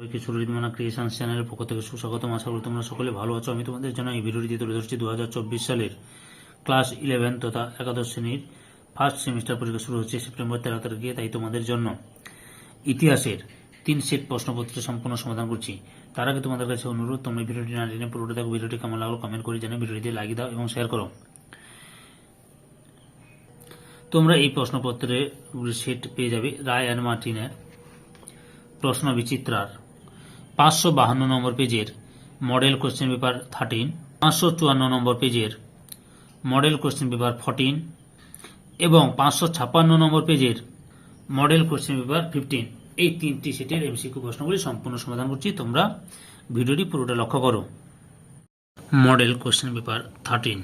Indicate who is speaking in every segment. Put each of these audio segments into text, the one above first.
Speaker 1: Creation চ্যানেলের পক্ষ থেকে সুস্বাগতম। আশা করি তোমরা সকলে ভালো আছো। আমি তোমাদের জন্য এই ভিডিওটি তুলে ধরছি দু হাজার চব্বিশ সালের ক্লাস ইলেভেন তথা একাদশ শ্রেণির ফার্স্ট সেমিস্টার পরীক্ষা শুরু হচ্ছে সেপ্টেম্বর তেরো তারিখে, তাই তোমাদের জন্য ইতিহাসের তিন সেট প্রশ্নপত্র সম্পূর্ণ সমাধান করছি। তার আগে তোমাদের কাছে অনুরোধ, তোমরা ভিডিওটি না জেনে পুরোটা দেখো, ভিডিওটি কেমন লাগল কমেন্ট করে জানাও, ভিডিওটি লাগিয়ে দাও এবং শেয়ার করো। তোমরা এই প্রশ্নপত্রের সেট পেয়ে যাবে রায় অ্যান্ড মার্টিনের প্রশ্ন বিচিত্রার পাঁচশো বাহান্ন নম্বর পেজের মডেল কোশ্চেন পেপার থার্টিন, পাঁচশো চুয়ান্ন নম্বর পেজের মডেল কোশ্চেন পেপার ফোরটিন, এবং পাঁচশো ছাপ্পান্ন নম্বর পেজের মডেল কোশ্চেন পেপার ফিফটিন। এই তিনটি সেটের এমসিকিউ প্রশ্নগুলি সম্পূর্ণ সমাধান করছি। তোমরা ভিডিওটি পুরোটা লক্ষ্য করো। Model question paper thirteen.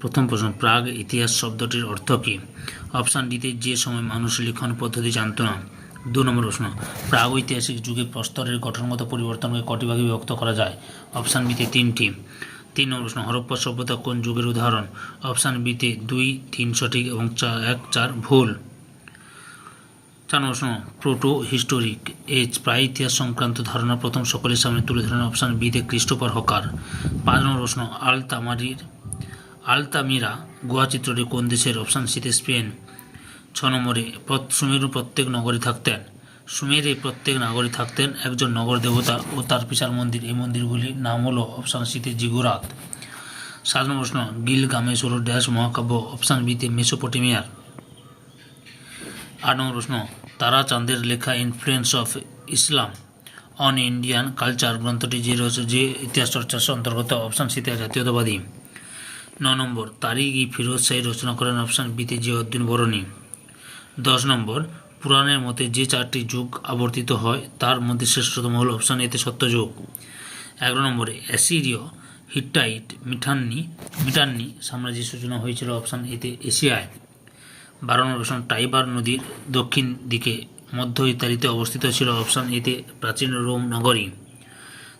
Speaker 1: প্রথম প্রশ্ন, প্রাগ ইতিহাস শব্দটির অর্থ কী? অপশান ডিতে যে সময় মানুষ লিখন পদ্ধতি জানত না দু নম্বর প্রশ্ন প্রাগ ঐতিহাসিক যুগে প্রস্তরের গঠনগত পরিবর্তনকে কটি ভাগে বিভক্ত করা যায়। অপশান বিতে তিনটি। তিন নম্বর প্রশ্ন, হরপ্পা সভ্যতা কোন যুগের উদাহরণ? অপশান বিতে দুই, তিন সঠিক এবং চা- এক, চার ভুল। চার নম্বর প্রশ্ন, প্রোটো হিস্টোরিক, এজ, প্রায় ইতিহাস সংক্রান্ত ধারণা প্রথম সকলের সামনে তুলে ধরেন অপশান বিতে ক্রিস্টোফার হকার। পাঁচ নম্বর প্রশ্ন আল তামারির আলতামিরা গোয়া চিত্রটি কোন দেশের? অপশান সিতে স্পেন। ছ নম্বরে সুমেরু প্রত্যেক নগরী থাকতেন। সুমেরে প্রত্যেক নগরী থাকতেন একজন নগর দেবতা ও তার বিশাল মন্দির। এই মন্দিরগুলির নাম হলো অপশান সিতে জিগুরাত। সাত নম্বর প্রশ্ন, গিল গামেশ হল ড্যাশ মহাকাব্য অপশান বিতে মেসোপটেমিয়ার। আট নম্বর প্রশ্ন, তারা চাঁদের লেখা influence of Islam on Indian culture গ্রন্থটি যে রয়েছে যে ইতিহাস চর্চার অন্তর্গত অপশান সিতে জাতীয়তাবাদী। ন নম্বর তারিক ই ফিরোজ শাহী রচনা করেন অপশান বিতে জিয়াউদ্দিন বরণী। দশ নম্বর, পুরাণের মতে যে চারটি যুগ আবর্তিত হয়, তার মধ্যে শ্রেষ্ঠতম হল অপশান এতে সত্যযুগ। এগারো নম্বরে, অ্যাসিরীয় হিট্টাইট মিঠান্নি মিটান্নি সাম্রাজ্যের সূচনা হয়েছিল অপশান এতে এশিয়ায়। বারো নম্বর প্রশ্ন টাইবার নদীর দক্ষিণ দিকে মধ্য ইতালিতে অবস্থিত ছিল অপশান এতে প্রাচীন রোম নগরী।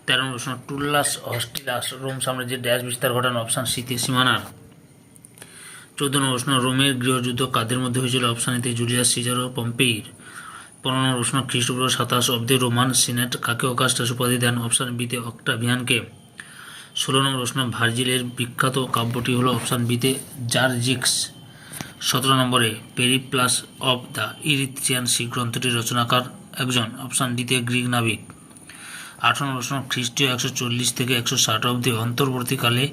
Speaker 1: তেরো নম্বর প্রশ্ন টুল্লাস হস্টিলাস রোম সাম্রাজ্যের ড্যাশ বিস্তার ঘটানো অপশান শীতের সীমানার। চোদ্দ নম্বর প্রশ্ন, রোমের গৃহযুদ্ধ কাদের মধ্যে হয়েছিল? অপশান এতে জুলিয়াস সিজার ও পম্পেইর। পনেরো নম্বর প্রশ্ন, খ্রিস্টপূর্ব সাতাশ অব্দে রোমান সিনেট কাকে অকাস্টাস উপাধি দেন? অপশান বিতে অক্টাভিয়ানকে। ষোলো নম্বর প্রশ্ন, ভার্জিলের বিখ্যাত কাব্যটি হলো অপশান বিতে জার্জিক্স। সতেরো নম্বরে, Periplus of the Erythraean Sea গ্রন্থটির রচনাকার একজন। অপশান ডিতে গ্রিক নাবিক। আঠারো প্রশ্ন খ্রিস্টীয় একশো চল্লিশ থেকে একশো ষাট অব্দি অন্তর্বর্তীকালে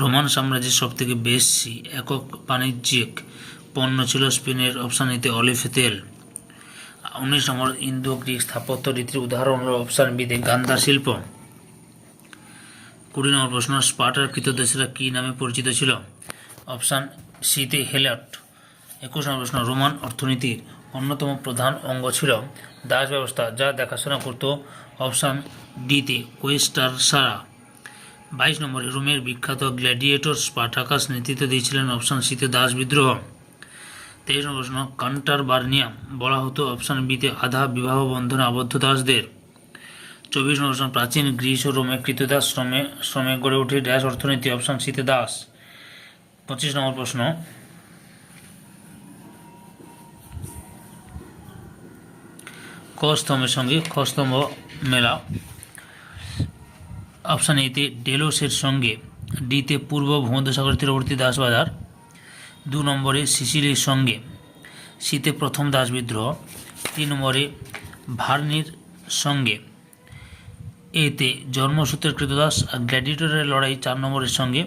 Speaker 1: রোমান সাম্রাজ্যের সবথেকে বেশি একক বাণিজ্যিক পণ্য ছিল স্পেনের তেল। উনিশ নম্বর ইন্দো গ্রিক স্থাপত্য রীতির উদাহরণ হল অপশান বিতে গান্ধার শিল্প। কুড়ি নম্বর প্রশ্ন, স্পার্টার কী নামে পরিচিত ছিল? অপশান সিতে হেলট। একুশ নম্বর প্রশ্ন, রোমান অর্থনীতির অন্যতম প্রধান অঙ্গ ছিল দাস ব্যবস্থা, যা দেখাশোনা করত অপশান ডিতে ওয়েস্টার সারা। বাইশ নম্বরে রোমের বিখ্যাত গ্ল্যাডিয়েটর স্পার্টাকাস নেতৃত্ব দিয়েছিলেন অপশান সিতে দাস বিদ্রোহ। তেইশ নম্বর প্রশ্ন কান্টার বার্নিয়াম বলা হতো অপশান বিতে আধা বিবাহ বন্ধনে আবদ্ধ দাসদের। চব্বিশ নম্বর প্রশ্ন, প্রাচীন গ্রিস ও রোমে কৃতদাস শ্রমে শ্রমে গড়ে ওঠে ড্যাশ অর্থনীতি অপশান সিতে দাস। পঁচিশ নম্বর প্রশ্ন, ক স্তম্ভের সঙ্গে খ স্তম্ভ মেলা। অপশান এতে ডেলোসের সঙ্গে ডিতে পূর্ব ভূমধ্যসাগর তীরবর্তী দাসবাজার, দু নম্বরে সিসিলির সঙ্গে শীতে প্রথম দাস বিদ্রোহ, তিন নম্বরে ভার্নির সঙ্গে এতে জন্মসূত্রের কৃতদাস আর গ্ল্যাডিয়েটরের লড়াই চার নম্বরের সঙ্গে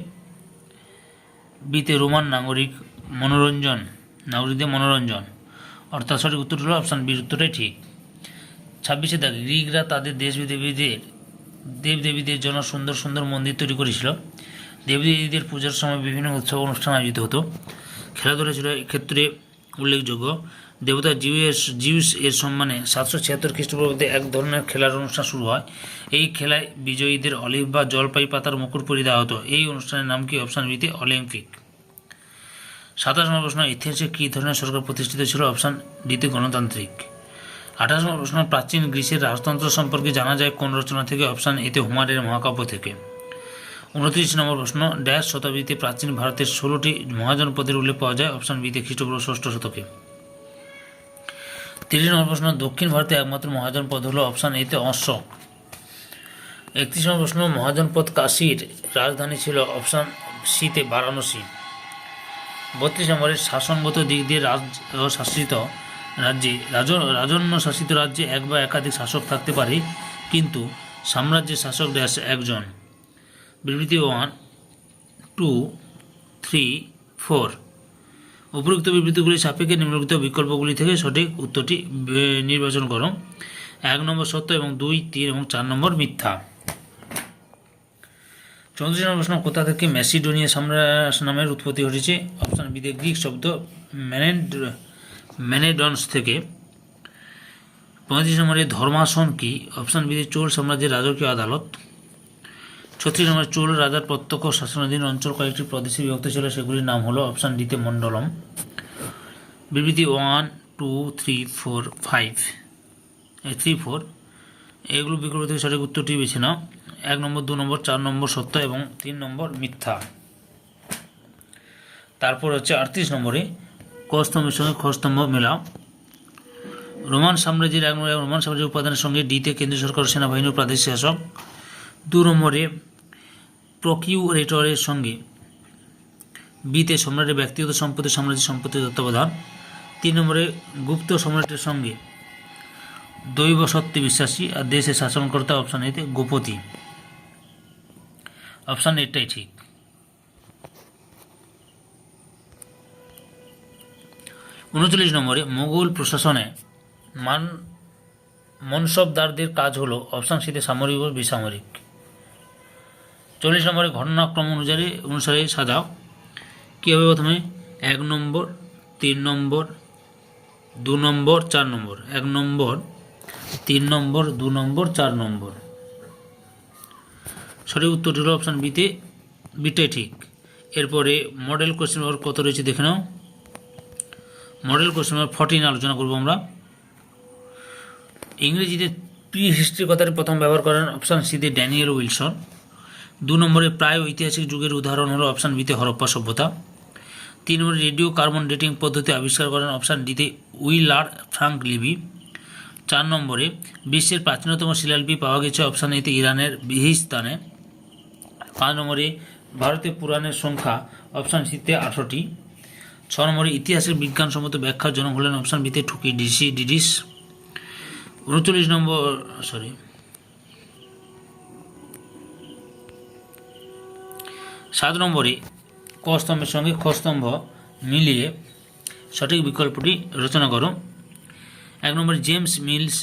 Speaker 1: বিতে রোমান নাগরিক মনোরঞ্জন, নাগরিকদের মনোরঞ্জন। অর্থাৎ সঠিক উত্তর হলো অপশান বির উত্তরটাই ঠিক। ছাব্বিশে দাগ গ্রিকরা তাদের দেশ দেবদেবীদের দেবদেবীদের জন্য সুন্দর সুন্দর মন্দির তৈরি করেছিল। দেবদেবীদের পূজার সময় বিভিন্ন উৎসব অনুষ্ঠান আয়োজিত হতো। খেলাধুলা ছিল এক্ষেত্রে উল্লেখযোগ্য। দেবতা জিউস জিউস এর সম্মানে সাতশো ছিয়াত্তর খ্রিস্টপূর্বাব্দে এক ধরনের খেলার অনুষ্ঠান শুরু হয়। এই খেলায় বিজয়ীদের অলিভ বা জলপাই পাতার মুকুট পরি দেওয়া হতো। এই অনুষ্ঠানের নাম কি? অপশান বিতে অলিম্পিক সাতাশ নম্বর প্রশ্ন, ইতিহাসে কী ধরনের সরকার প্রতিষ্ঠিত ছিল? অপশান ডিতে গণতান্ত্রিক। আঠাশ নম্বর প্রশ্ন প্রাচীন গ্রিসের রাজতন্ত্র সম্পর্কে জানা যায় কোন রচনা থেকে অপশান এতে হুমারের মহাকাব্য থেকে। উনত্রিশ নম্বর প্রশ্ন, ড্যাশ শতাব্দীতে প্রাচীন ভারতের ষোলোটি মহাজনপদের উল্লেখ পাওয়া যায়, অপশান বিতে খ্রিস্টপূর্ব ষষ্ঠ শতকে। তিরিশ নম্বর প্রশ্ন, দক্ষিণ ভারতে একমাত্র মহাজনপদ হলো অপশান এতে অশ্বক একত্রিশ নম্বর প্রশ্ন, মহাজনপদ কাশীর রাজধানী ছিল অপশান সিতে বারাণসী। বত্রিশ নম্বরের শাসনগত দিক দিয়ে রাজ শাসিত রাজ্যে রাজ রাজন্য শাসিত রাজ্যে এক বা একাধিক শাসক থাকতে পারে, কিন্তু সাম্রাজ্যের শাসক ড্যাশ একজন। বিবৃতি ওয়ান টু থ্রি ফোর উপরোক্ত বিবৃতিগুলি সাপেক্ষে নিম্নলিখিত বিকল্পগুলি থেকে সঠিক উত্তরটি নির্বাচন করো। এক নম্বর সত্য এবং দুই, তিন এবং চার নম্বর মিথ্যা। চৌত্রিশ নম্বর প্রশ্ন কোথা থেকে ম্যাসিডোনিয়া সাম্রাজ্য নামের উৎপত্তি ঘটেছে? অপশান বিতে গ্রিক শব্দ ম্যানেড ম্যানেডন্স থেকে পঁয়ত্রিশ নম্বরে ধর্মাসন কি? অপশান বিতে চোল সাম্রাজ্যের রাজকীয় আদালত। ছত্রিশ নম্বরে, চোল রাজার প্রত্যক্ষ শাসনাধীন অঞ্চল কয়েকটি প্রদেশে বিভক্ত ছিল, সেগুলির নাম হলো অপশান ডিতে মণ্ডলম। বিবৃতি one, two, three, four, five. Three, four, এগুলো বিকল্প থেকে সঠিক উত্তরটি বেছে নাও। এক নম্বর, দু নম্বর, চার নম্বর সত্য এবং তিন নম্বর মিথ্যা। তারপর হচ্ছে আটত্রিশ নম্বরে ক স্তম্ভের সঙ্গে খ স্তম্ভ মেলাও। রোমান সাম্রাজ্যের এক নম্বরে রোমান সাম্রাজ্যের উপাদানের সঙ্গে ডিতে কেন্দ্রীয় সরকার সেনাবাহিনীর প্রাদেশিক শাসক। দু নম্বরে প্রকিউরেটরের সঙ্গে বিতে সম্রাটের ব্যক্তিগত সম্পত্তি সাম্রাজ্যের সম্পত্তির তত্ত্বাবধান। তিন নম্বরে গুপ্ত সম্রাটের সঙ্গে দৈব সত্যে বিশ্বাসী আর দেশে শাসনকর্তা অপশান এতে গোপতি। অপশান এটাই ঠিক। উনচল্লিশ নম্বরে মোগল প্রশাসনে মান মনসবদারদের কাজ হলো অপশান সিতে সামরিক ও বেসামরিক। চল্লিশ নম্বরে ঘটনাক্রম অনুযায়ী অনুসারে সাজাও কী হবে প্রথমে? এক নম্বর, তিন নম্বর, দু নম্বর, চার নম্বর। এক নম্বর, তিন নম্বর, দু নম্বর, চার নম্বর। সঠিক উত্তরটি হলো অপশান বিতে বিটাই ঠিক। এরপরে মডেল কোশ্চেন কত রয়েছে দেখে নাও। মডেল কোশ্চেন পেপার ফর্টিন আলোচনা করব আমরা। ইংরেজিতে প্রি হিস্ট্রি কথাটি প্রথম ব্যবহার করেন অপশান সিতে ড্যানিয়েল উইলসন। দু নম্বরে প্রায় ঐতিহাসিক যুগের উদাহরণ হলো অপশান বিতে হরপ্পা সভ্যতা। তিন নম্বরে রেডিও কার্বন ডেটিং পদ্ধতি আবিষ্কার করেন অপশান ডিতে উইলার ফ্রাঙ্ক লিবি। চার নম্বরে বিশ্বের প্রাচীনতম শিলালিপি পাওয়া গেছে অপশান এতে ইরানের বিহিস্তানে। পাঁচ নম্বরে ভারতীয় পুরাণের সংখ্যা অপশান সিতে আঠারোটি ছ ইতিহাসের বিজ্ঞানসম্মত ব্যাখ্যার জনক হলেন অপশান বিতে ঠুকি, ডিসি, ডিডিস। উনচল্লিশ নম্বর সরি সাত নম্বরে ক স্তম্ভের সঙ্গে খ স্তম্ভ মিলিয়ে সঠিক বিকল্পটি রচনা করো। এক নম্বরে, James Mills,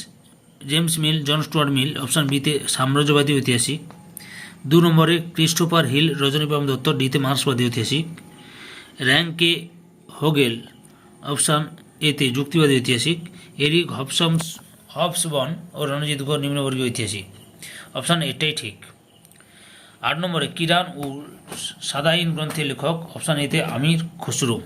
Speaker 1: James Mill, John Stuart Mill, option বিতে সাম্রাজ্যবাদী ঐতিহাসিক। দু নম্বরে, ক্রিস্টোফার হিল, রজনীকান্ত দত্ত, ডিতে মার্ক্সবাদী ঐতিহাসিক। র্যাঙ্কে হোগেল, অপশান এতে যুক্তিবাদী ঐতিহাসিক। এরিক হবসমস হবসবন ও রণজিৎ ঘোষ নিম্নবর্গীয় ঐতিহাসিক। অপশান এটাই ঠিক। আট নম্বরে, কিরান ও সাদাইন গ্রন্থের লেখক, অপশান এতে আমির খসরু।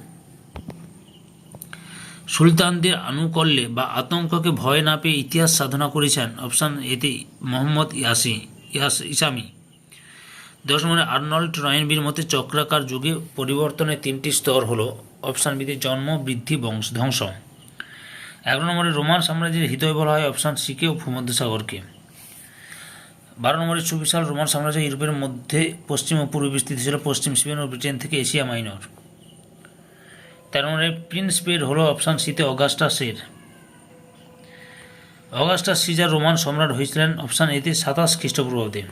Speaker 1: সুলতানদের আনুকল্যে বা আতঙ্ককে ভয় না পেয়ে ইতিহাস সাধনা করেছেন, অপশান এতে মোহাম্মদ ইয়াসি ইয়াস ইসামি। দশ নম্বরে, আর্নল্ড রয়েনবির মতে চক্রাকার যুগে পরিবর্তনের তিনটি স্তর হলো অপশান বিতে জন্ম, বৃদ্ধি, বংশ, ধ্বংস। এগারো নম্বরে রোমান সাম্রাজ্যের হৃদয় বলা হয় অপশান সিকে ও ভূমধ্যসাগরকে। বারো নম্বরে সুবিশাল রোমান সাম্রাজ্য ইউরোপের মধ্যে পশ্চিম ও পূর্বে বিস্তৃত ছিল। পশ্চিম স্পেন ও ব্রিটেন থেকে এশিয়া মাইনর। তেরো নম্বরে প্রিন্স পেড হল অপশান সিতে অগাস্টাসের। অগাস্টাস সিজার রোমান সম্রাট হয়েছিলেন অপশান এতে সাতাশ খ্রিস্টপূর্বাব্দে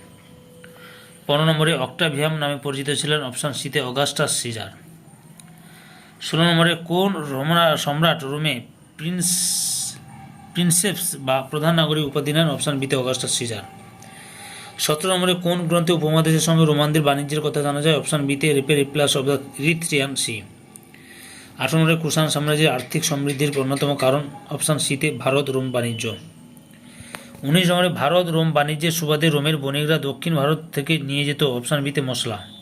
Speaker 1: পনেরো নম্বরে অক্টাভিয়াম নামে পরিচিত ছিলেন অপশান সিতে অগাস্টাস সিজার। ষোলো নম্বরে কোন রোমরা সম্রাট রোমে প্রিন্স, প্রিন্সেপস বা প্রধান নাগরিক উপাধি নেন? অপশান বিতে অগাস্টাস সিজার। সতেরো নম্বরে কোন গ্রন্থে উপমহাদেশের সঙ্গে রোমানদের বাণিজ্যের কথা জানা যায়? অপশান বিতে রেপে Periplus of the Erythraean Sea. আঠারো নম্বরে কুষাণ সাম্রাজ্যের আর্থিক সমৃদ্ধির অন্যতম কারণ? অপশান সিতে ভারত রোম বাণিজ্য। উনিশ নম্বরে ভারত রোম বাণিজ্যের সুবাদে রোমের বণিকরা দক্ষিণ ভারত থেকে নিয়ে যেত। অপশান বিতে মশলা।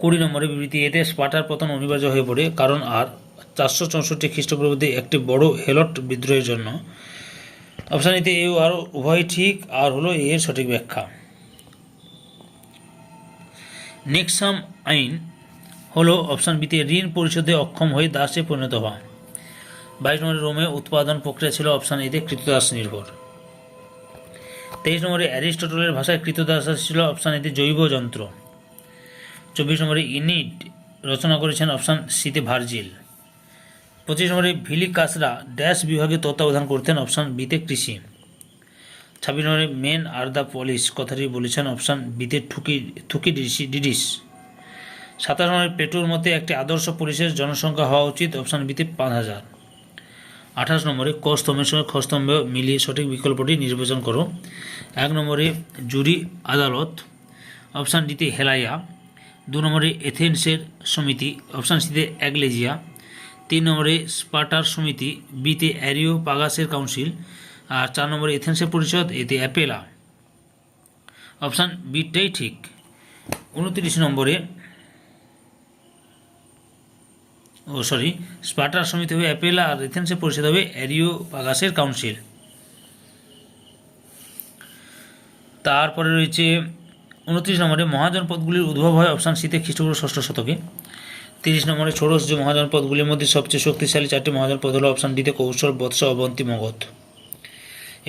Speaker 1: কুড়ি নম্বরে বিবৃতি, এতে স্পাটার পতন অনিবার্য হয়ে পড়ে, কারণ আর চারশো চৌষট্টি খ্রিস্টপূর্বাব্দে একটি বড় হেলট বিদ্রোহের জন্য। অপশান এতে এও আর উভয় ঠিক, আর হলো এর সঠিক ব্যাখ্যা। নেক্সাম আইন হলো অপশান বিতে ঋণ পরিশোধে অক্ষম হয়ে দাসে পরিণত হওয়া। বাইশ নম্বরে রোমে উৎপাদন প্রক্রিয়া ছিল অপশান এতে কৃতদাস নির্ভর। তেইশ নম্বরে অ্যারিস্টটলের ভাষায় কৃতদাস ছিল অপশান এতে জৈব যন্ত্র। চব্বিশ নম্বরে ইনিট রচনা করেছেন অপশান সিতে ভার্জিল। পঁচিশ নম্বরে ভিলিকাসরা ড্যাশ বিভাগে তত্ত্বাবধান করতেন অপশান বিতে কৃষি। ছাব্বিশ নম্বরে মেন আর দ্য পলিশ কথাটি বলেছেন অপশান বিতে ঠুকি থুকি ডিসি, ডিডিস। সাতাশ নম্বরে পেট্রোর মতে একটি আদর্শ পুলিশের জনসংখ্যা হওয়া উচিত, অপশান বিতে পাঁচ হাজার। আঠাশ নম্বরে ক স্তম্ভের সঙ্গে খ মিলিয়ে সঠিক বিকল্পটি নির্বাচন করো। এক নম্বরে জুরি আদালত, অপশান ডিতে হেলাইয়া। দু নম্বরে এথেন্সের সমিতি, অপশান সিতে অ্যাগলেজিয়া। তিন নম্বরে স্পার্টার সমিতি, বিতে অ্যারিও পাগাসের কাউন্সিল আর চার নম্বরে এথেন্সের পরিষদ, এতে অ্যাপেলা। অপশান বিটাই ঠিক। উনত্রিশ নম্বরে, ও সরি, স্পার্টার সমিতি হবে অ্যাপেলা আর এথেন্সের পরিষদ হবে অ্যারিও পাগাসের কাউন্সিল। তারপরে রয়েছে উনত্রিশ নম্বরে মহাজন পদগুলির উদ্ভব হয় অপশান সিতে খ্রিস্টপূর্ব ষষ্ঠ শতকে। তিরিশ নম্বরে ষোড়শ যে মহাজন পদগুলির মধ্যে সবচেয়ে শক্তিশালী চারটি মহাজন পদ হলো অপশান ডিতে কৌশল, বৎস, অবন্তী, মগধ।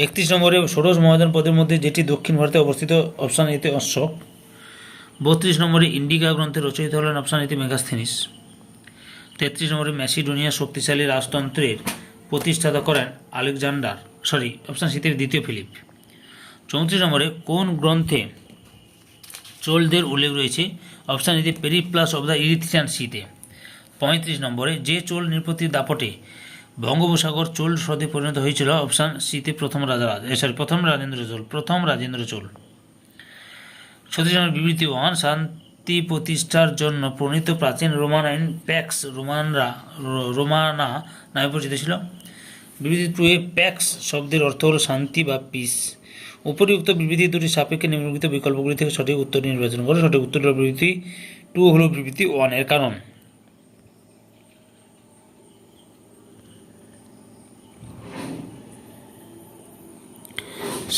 Speaker 1: একত্রিশ নম্বরে ষোড়শ মহাজন পদের মধ্যে যেটি দক্ষিণ ভারতে অবস্থিত, অপশান এতে অশোক। বত্রিশ নম্বরে ইন্ডিকা গ্রন্থে রচয়িত হলেন অপশান এতে মেগাস্থেনিস। তেত্রিশ নম্বরে ম্যাসিডোনিয়া শক্তিশালী রাজতন্ত্রের প্রতিষ্ঠাতা করেন আলেকজান্ডার সরি অপশান সিতের দ্বিতীয় ফিলিপ। চৌত্রিশ নম্বরে কোন গ্রন্থে চোলদের উল্লেখ রয়েছে। অপশান এতে পেরিপ্লাস অব দ্য ইরিথ্রিয়ান সিতে পঁয়ত্রিশ নম্বরে, যে চোল নৃপতির দাপটে বঙ্গোপসাগর চোল হ্রদে পরিণত হয়েছিল, অপশান সিতে প্রথম রাজা সরি প্রথম রাজেন্দ্র চোল, প্রথম রাজেন্দ্র চোল। ছত্রিশ নম্বর বিবৃতি ওয়ান, শান্তি প্রতিষ্ঠার জন্য প্রণীত প্রাচীন রোমান আইন, প্যাক্স রোমানরা রোমানা নামে পরিচিত ছিল। বিবৃতি টু এ, প্যাক্স শব্দের অর্থ হল শান্তি বা পিস উপরিউক্ত বিবৃতি দুটি সাপেক্ষে নিম্নলিখিত বিকল্পগুলি থেকে সঠিক উত্তর নির্বাচন করো। সঠিক উত্তর বিবৃতি টু হল বিবৃতি ওয়ানের কারণ।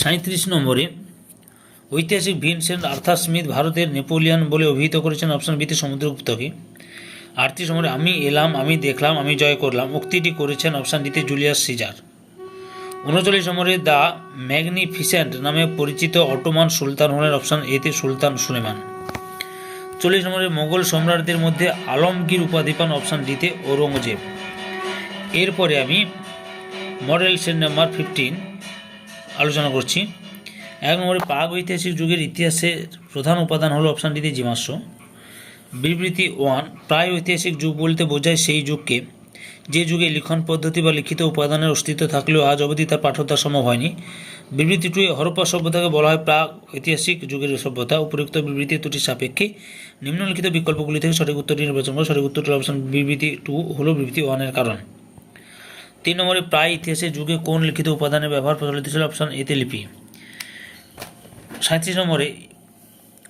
Speaker 1: সাঁত্রিশ নম্বরে, ঐতিহাসিক ভিনসেন্ট আর্থার স্মিথ ভারতের নেপোলিয়ান বলে অভিহিত করেছেন অপশন বিতে সমুদ্রগুপ্তকে আটত্রিশ নম্বরে, আমি এলাম, আমি দেখলাম, আমি জয় করলাম। উক্তিটি করেছেন অপশান ডিতে জুলিয়াস সিজার। উনচল্লিশ নম্বরে দ্য ম্যাগনিফিসেন্ট নামে পরিচিত অটোমান সুলতান হলেন অপশান এতে সুলতান সুলেমান। চল্লিশ নম্বরে মোগল সম্রাটদের মধ্যে আলমগীর উপাধি পান অপশান ডিতে ঔরঙ্গজেব। এরপরে আমি মডেল সেট নাম্বার ফিফটিন আলোচনা করছি। এক নম্বরে পাক ঐতিহাসিক যুগের ইতিহাসের প্রধান উপাদান হলো অপশান ডিতে জীবাশ্ম। বিবৃতি ওয়ান প্রায় ঐতিহাসিক যুগ বলতে বোঝায় সেই যুগকে যে যুগে লিখন পদ্ধতি বা লিখিত উপাদানের অস্তিত্ব থাকলেও আজ অবধি তার পাঠোদ্ধার সম্ভব হয়নি। বিবৃতি হরপ্পা সভ্যতাকে বলা হয় প্রাক ঐতিহাসিক যুগের সভ্যতা উপরোক্ত বিবৃতি দুটির সাপেক্ষে নিম্নলিখিত বিকল্পগুলি থেকে সঠিক উত্তরটি নির্বাচন করে। সঠিক উত্তরটি অপশন বিবৃতি টু হলো বিবৃতি ওয়ানের কারণ। তিন নম্বরে প্রায় ইতিহাসের যুগে কোন লিখিত উপাদানের ব্যবহার প্রচলিত ছিল? অপশন এতে লিপি। সাঁত্রিশ নম্বরে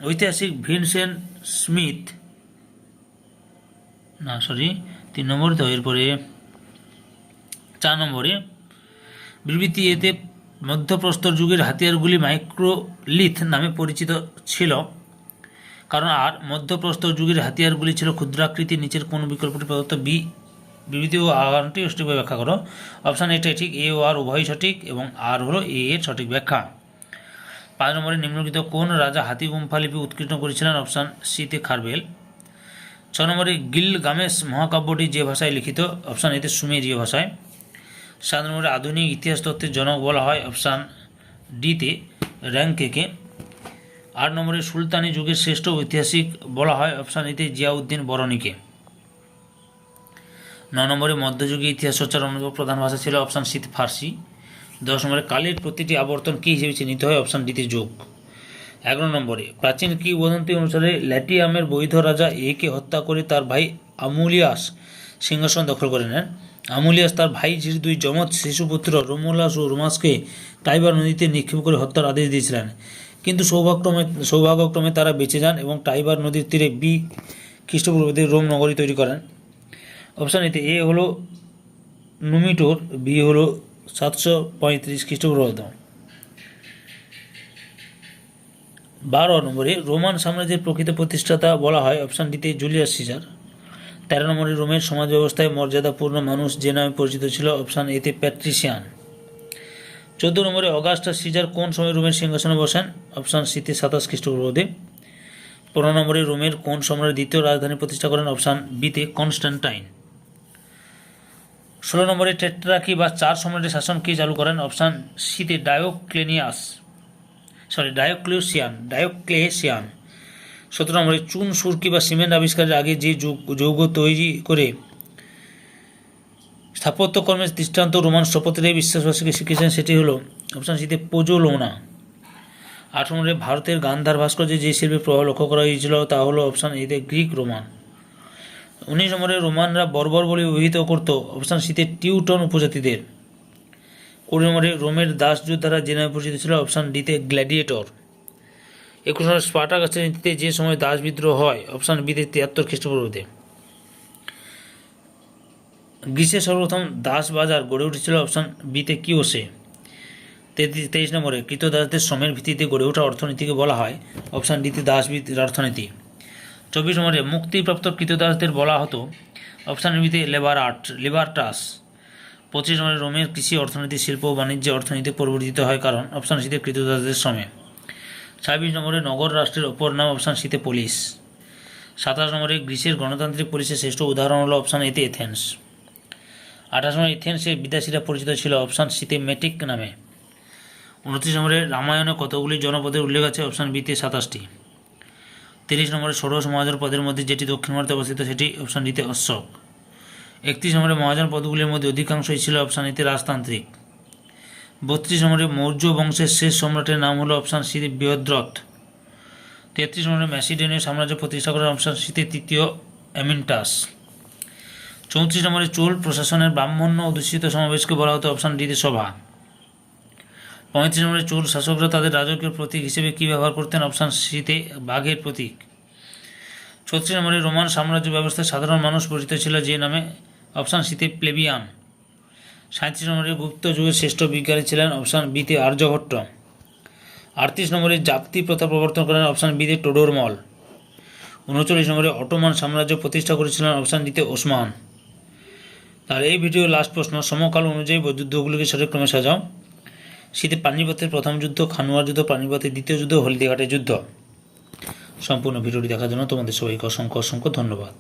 Speaker 1: ঐতিহাসিক ভিনসেন্ট স্মিথ না সরি তিন নম্বর তো, এরপরে চার নম্বরে বিবৃতি এতে মধ্যপ্রস্তর যুগের হাতিয়ারগুলি মাইক্রোলিথ নামে পরিচিত ছিল। কারণ আর মধ্যপ্রস্তর যুগের হাতিয়ারগুলি ছিল ক্ষুদ্রাকৃতির নিচের কোন বিকল্পটি প্রদত্ত? বি, বিবৃতি ও আরটি সঠিকভাবে ব্যাখ্যা করো। অপশান এটাই ঠিক এ ও আর উভয়ই সঠিক এবং আর হলো এ এর সঠিক ব্যাখ্যা। পাঁচ নম্বরে নিম্নলিখিত কোন রাজা হাতি গুম্ফা লিপি উৎকীর্ণ করেছিলেন? অপশান সিতে খারবেল। ছ নম্বরে গিলগামেশ মহাকাব্যটি যে ভাষায় লিখিত, অপশান এতে সুমেরীয় ভাষায়। সাত নম্বরে আধুনিক ইতিহাস তত্ত্বের জনক বলা হয়, অপশান ডিতে র্যাঙ্কেকে। আট নম্বরে সুলতানি যুগের শ্রেষ্ঠ ঐতিহাসিক বলা হয়, অপশান এতে জিয়াউদ্দিন বরণীকে। ন নম্বরে মধ্যযুগীয় ইতিহাস চর্চার অন্যতম প্রধান ভাষা ছিল, অপশান সিতে ফার্সি। দশ নম্বরে কালের প্রতিটি আবর্তন কী হিসেবে চিহ্নিত হয়, অপশান ডিতে যোগ। এগারো নম্বরে, প্রাচীন কিংবদন্তি অনুসারে ল্যাটিয়ামের বৈধ রাজা একে হত্যা করে তার ভাই আমুলিয়াস সিংহাসন দখল করে নেন। আমুলিয়াস তার ভাই ভাইঝির দুই যমজ শিশুপুত্র রোমোলাস ও রোমাসকে টাইবার নদীতে নিক্ষেপ করে হত্যার আদেশ দিয়েছিলেন। কিন্তু সৌভাগ্যক্রমে সৌভাগ্যক্রমে তারা বেঁচে যান এবং টাইবার নদীর তীরে বি খ্রিস্টপূর্বদের রোম নগরী তৈরি করেন। অপশান এতে এ হলো নুমিটোর, বি হলো সাতশো পঁয়ত্রিশ খ্রিস্টপূর্বাব্দ। বারো নম্বরে, রোমান সাম্রাজ্যের প্রকৃত প্রতিষ্ঠাতা বলা হয় অপশান ডিতে জুলিয়াস সিজার। তেরো নম্বরে, রোমের সমাজ ব্যবস্থায় মর্যাদাপূর্ণ মানুষ যে নামে পরিচিত ছিল, অপশান এতে প্যাট্রিসিয়ান। চোদ্দ নম্বরে অগাস্টাস সিজার কোন সময় রোমের সিংহাসনে বসেন? অপশান সিতে সাতাশ খ্রিস্টপূর্বাব্দে। পনেরো নম্বরে, রোমের কোন সম্রাট দ্বিতীয় রাজধানী প্রতিষ্ঠা করেন? অপশান বিতে কনস্ট্যান্টাইন ষোলো নম্বরে, টেট্রাকি বা চার সম্রাটের শাসন কে চালু করেন? অপশান সিতে ডায়োক্লেনিয়াস। সরি ডায়োক্লিউসিয়ান ডায়োক্লেসিয়ান সতেরো নম্বরে, চুন, সুরকি বা সিমেন্ট আবিষ্কারের আগে যে যৌগ- তৈরি করে স্থাপত্যকর্মের দৃষ্টান্ত রোমান স্থপতিরাই বিশ্বাসবাসীকে শিখেছেন সেটি হলো অপশান সিতে পোজোলোনা আট নম্বরে, ভারতের গান্ধার ভাস্কর্যে যে শিল্পের প্রভাব লক্ষ্য করা হয়েছিল, তা হলো অপশান এতে গ্রিক রোমান। উনিশ নম্বরে, রোমানরা বর্বর বলে অভিহিত করত, অপশান সিতে টিউটন উপজাতিদের। নম্বরে রোমের দাস যোদ্ধারা যে নামে পরিচিত ছিল, অপশান ডিতে গ্ল্যাডিয়েটর। একুশ নম্বরে স্পার্টাকাসের নীতিতে যে সময় দাস বিদ্রোহ হয়, অপশান বিতে তিয়াত্তর খ্রিস্টপূর্বাব্দে গ্রিসে সর্বপ্রথম দাস বাজার গড়ে উঠেছিল, অপশান বিতে কিওসে। তেত্রিশ তেইশ নম্বরে কৃতদাসদের শ্রমের ভিত্তিতে গড়ে ওঠা অর্থনীতিকে বলা হয়, অপশান ডিতে দাসভিত্তিক অর্থনীতি। চব্বিশ নম্বরে মুক্তিপ্রাপ্ত কৃতদাসদের বলা হতো অপশান বিতে লেবার আর্ট লেবারটাস পঁচিশ নম্বরে রোমের কৃষি, অর্থনীতি, শিল্প ও বাণিজ্য অর্থনীতি পরিবর্তিত হয় কারণ অপশান সিতে কৃতদাসদের শ্রমে ছাব্বিশ নম্বরে নগর রাষ্ট্রের অপর নাম অপশান সিতে পুলিশ সাতাশ নম্বরে গ্রিসের গণতান্ত্রিক পুলিশের শ্রেষ্ঠ উদাহরণ হলো অপশান এতে এথেন্স আঠাশ নম্বরে এথেন্সে বিদেশিরা পরিচিত ছিল অপশান সিতে মেটিক নামে। উনত্রিশ নম্বরে রামায়ণে কতগুলি জনপদের উল্লেখ আছে অপশান বিতে সাতাশটি। তিরিশ নম্বরে ষোড়শ মহাজন পদের মধ্যে যেটি দক্ষিণ ভারতে অবস্থিত, সেটি অপশান ডিতে অশোক। একত্রিশ নম্বরে মহাজন পদগুলির মধ্যে অধিকাংশই ছিল অপশান এতে রাজতান্ত্রিক। বত্রিশ নম্বরে মৌর্য বংশের শেষ সম্রাটের নাম হলো অপশান সিতে বৃহদ্রথ। তেত্রিশ নম্বরে ম্যাসিডোনীয় সাম্রাজ্য প্রতিষ্ঠা করার অপশান সিতে তৃতীয় অ্যামিনটাস। চৌত্রিশ নম্বরে চোল প্রশাসনের ব্রাহ্মণ্য অধ্যুষিত সমাবেশকে বলা হতো অপশান ডিতে সভা। পঁয়ত্রিশ নম্বরে চোল শাসকরা তাদের রাজকীয় প্রতীক হিসেবে কী ব্যবহার করতেন? অপশান সিতে বাঘের প্রতীক। ছত্রিশ নম্বরে রোমান সাম্রাজ্য ব্যবস্থায় সাধারণ মানুষ পরিচিত ছিল যে নামে অপশান সিতে প্লেবিয়ান। সাঁত্রিশ নম্বরে গুপ্ত যুগের শ্রেষ্ঠ বিজ্ঞানী ছিলেন অপশান বিতে আর্যভট্ট। আটত্রিশ নম্বরে জাতি প্রথা প্রবর্তন করেন অপশান বিতে টোডরমল। উনচল্লিশ নম্বরে অটোমান সাম্রাজ্য প্রতিষ্ঠা করেছিলেন অপশান ডিতে ওসমান। আর এই ভিডিও লাস্ট প্রশ্ন, সমকাল অনুযায়ী যুদ্ধগুলিকে সঠিক ক্রমে সাজাও। শীতে পানিপথের প্রথম যুদ্ধ খানুয়ার যুদ্ধ, পানিপথের দ্বিতীয় যুদ্ধ, হলদিঘাটের যুদ্ধ। সম্পূর্ণ ভিডিওটি দেখার জন্য তোমাদের সবাইকে অসংখ্য অসংখ্য ধন্যবাদ।